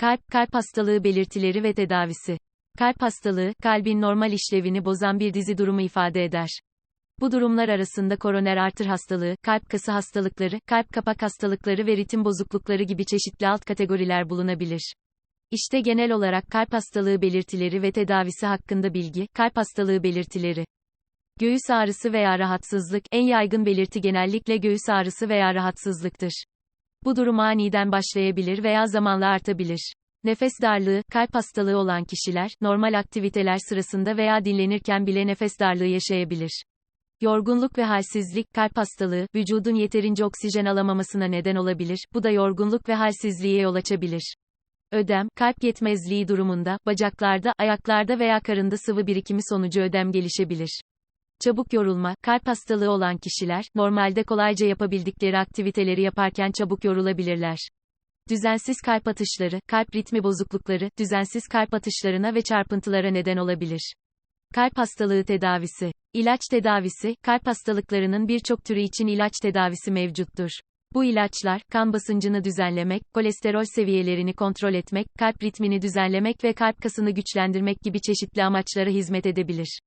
Kalp, kalp hastalığı belirtileri ve tedavisi. Kalp hastalığı, kalbin normal işlevini bozan bir dizi durumu ifade eder. Bu durumlar arasında koroner arter hastalığı, kalp kası hastalıkları, kalp kapak hastalıkları ve ritim bozuklukları gibi çeşitli alt kategoriler bulunabilir. İşte genel olarak kalp hastalığı belirtileri ve tedavisi hakkında bilgi, kalp hastalığı belirtileri. Göğüs ağrısı veya rahatsızlık, en yaygın belirti genellikle göğüs ağrısı veya rahatsızlıktır. Bu durum aniden başlayabilir veya zamanla artabilir. Nefes darlığı, kalp hastalığı olan kişiler, normal aktiviteler sırasında veya dinlenirken bile nefes darlığı yaşayabilir. Yorgunluk ve halsizlik, kalp hastalığı, vücudun yeterince oksijen alamamasına neden olabilir, bu da yorgunluk ve halsizliğe yol açabilir. Ödem, kalp yetmezliği durumunda, bacaklarda, ayaklarda veya karında sıvı birikimi sonucu ödem gelişebilir. Çabuk yorulma, kalp hastalığı olan kişiler, normalde kolayca yapabildikleri aktiviteleri yaparken çabuk yorulabilirler. Düzensiz kalp atışları, kalp ritmi bozuklukları, düzensiz kalp atışlarına ve çarpıntılara neden olabilir. Kalp hastalığı tedavisi. İlaç tedavisi, kalp hastalıklarının birçok türü için ilaç tedavisi mevcuttur. Bu ilaçlar, kan basıncını düzenlemek, kolesterol seviyelerini kontrol etmek, kalp ritmini düzenlemek ve kalp kasını güçlendirmek gibi çeşitli amaçlara hizmet edebilir.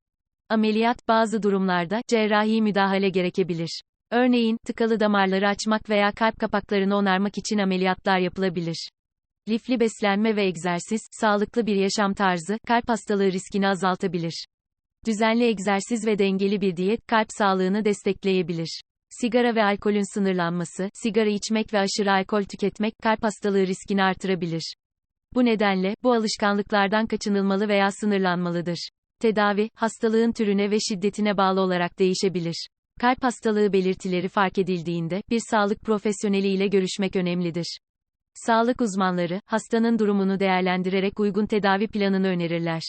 Ameliyat, bazı durumlarda, cerrahi müdahale gerekebilir. Örneğin, tıkalı damarları açmak veya kalp kapaklarını onarmak için ameliyatlar yapılabilir. Lifli beslenme ve egzersiz, sağlıklı bir yaşam tarzı, kalp hastalığı riskini azaltabilir. Düzenli egzersiz ve dengeli bir diyet, kalp sağlığını destekleyebilir. Sigara ve alkolün sınırlanması, sigara içmek ve aşırı alkol tüketmek, kalp hastalığı riskini artırabilir. Bu nedenle, bu alışkanlıklardan kaçınılmalı veya sınırlanmalıdır. Tedavi, hastalığın türüne ve şiddetine bağlı olarak değişebilir. Kalp hastalığı belirtileri fark edildiğinde, bir sağlık profesyoneli ile görüşmek önemlidir. Sağlık uzmanları, hastanın durumunu değerlendirerek uygun tedavi planını önerirler.